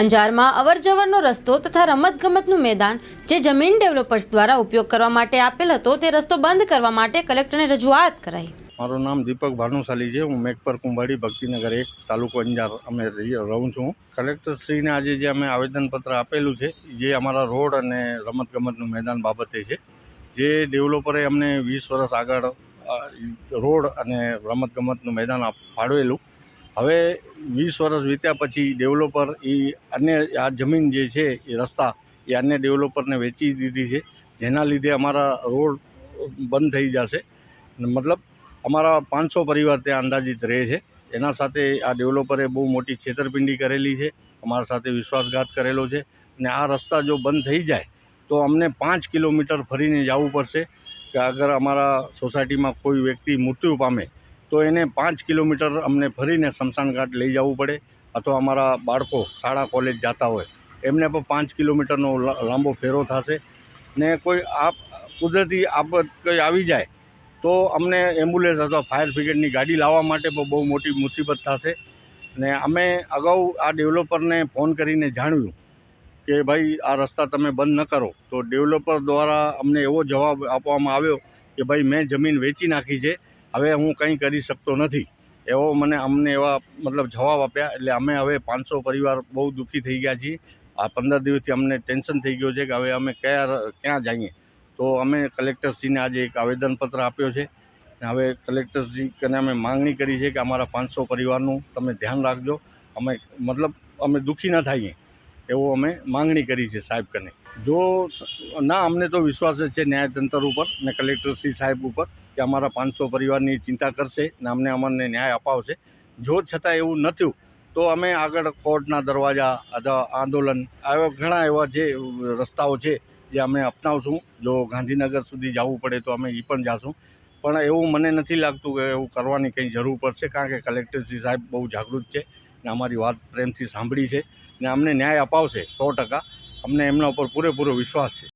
અંજારમાં અવરજવરનો રસ્તો તથા રમતગમતનું મેદાન જે જમીન ડેવલપર્સ દ્વારા ઉપયોગ કરવા માટે આપેલ હતો, તે રસ્તો બંધ કરવા માટે કલેક્ટરને રજૂઆત કરાઈ. મારું નામ દીપક ભાનુશાલી છે. હું મેઘપર કુંભાડી, ભક્તિનગર એક, તાલુકો અંજાર. અમે રહું છું. કલેક્ટરશ્રીને આજે જે અમે આવેદનપત્ર આપેલું છે, જે અમારા રોડ અને રમતગમતનું મેદાન બાબતે છે, જે ડેવલપરે અમને વીસ વર્ષ આગળ રોડ અને રમતગમતનું મેદાન ફાળવેલું. હવે વીસ વર્ષ વીત્યા પછી ડેવલોપર એ અન્ય આ જમીન જે છે એ રસ્તા એ અન્ય ડેવલોપરને વેચી દીધી છે. જેના લીધે અમારા રોડ બંધ થઈ જશે. મતલબ અમારા પાંચસો પરિવાર ત્યાં અંદાજિત રહે છે. એના સાથે આ ડેવલોપરે બહુ મોટી છેતરપિંડી કરેલી છે. અમારા સાથે વિશ્વાસઘાત કરેલો છે. અને આ રસ્તા જો બંધ થઈ જાય, તો અમને પાંચ કિલોમીટર ફરીને જવું પડશે કે અગર અમારા સોસાયટીમાં કોઈ વ્યક્તિ મૃત્યુ પામે તો એને પાંચ કિલોમીટર અમને ફરીને સ્મશાન ઘાટ લઈ જવું પડે અથવા અમારા બાળકો શાળા કોલેજ જતા હોય. એમને પણ પાંચ કિલોમીટરનો લાંબો ફેરો થશે. ને કોઈ આપ, કુદરતી આફત કંઈ આવી જાય તો અમને એમ્બ્યુલન્સ અથવા ફાયર બ્રિગેડની ગાડી લાવવા માટે પણ બહુ મોટી મુસીબત થશે. ને અમે અગાઉ આ ડેવલપરને ફોન કરીને જાણ્યું કે ભાઈ, આ રસ્તા તમે બંધ ન કરો. તો ડેવલપર દ્વારા અમને એવો જવાબ આપવામાં આવ્યો કે ભાઈ, મેં જમીન વેચી નાખી છે. હવે હું કંઈ કરી શકતો નથી. એવો મને અમને એવા મતલબ જવાબ આપ્યા. એટલે અમે હવે પાંચસો પરિવાર બહુ દુઃખી થઈ ગયા છીએ. આ પંદર દિવસથી અમને ટેન્શન થઈ ગયું છે કે હવે અમે કયા ક્યાં જઈએ. તો અમે કલેક્ટરશ્રીને આજે એક આવેદનપત્ર આપ્યો છે. હવે કલેક્ટરશ્રી કને અમે માગણી કરી છે કે અમારા પાંચસો પરિવારનું તમે ધ્યાન રાખજો. અમે મતલબ અમે દુઃખી ન થઈએ એવો અમે માંગણી કરી છે સાહેબ કને. જો ના અમને તો વિશ્વાસ જ છે ન્યાયતંત્ર ઉપર ને કલેક્ટરશ્રી સાહેબ ઉપર. કે અમારા પાંચસો પરિવારની ચિંતા કરશે ને અમને અમને ન્યાય અપાવશે. જો છતાં એવું નથી તો અમે આગળ કોર્ટના દરવાજા અથવા આંદોલન, આવા ઘણા એવા જે રસ્તાઓ છે, જે અમે અપનાવશું. જો ગાંધીનગર સુધી જવું પડે તો અમે એ પણ જાશું. પણ એવું મને નથી લાગતું કે એવું કરવાની કંઈ જરૂર પડશે, કારણ કે કલેક્ટરશ્રી સાહેબ બહુ જાગૃત છે ને અમારી વાત પ્રેમથી સાંભળી છે ને અમને ન્યાય અપાવશે સો ટકા. અમને એમના ઉપર પૂરેપૂરો વિશ્વાસ છે.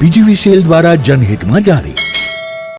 પીજીવીસીએલ દ્વારા જનહિતમાં જારી.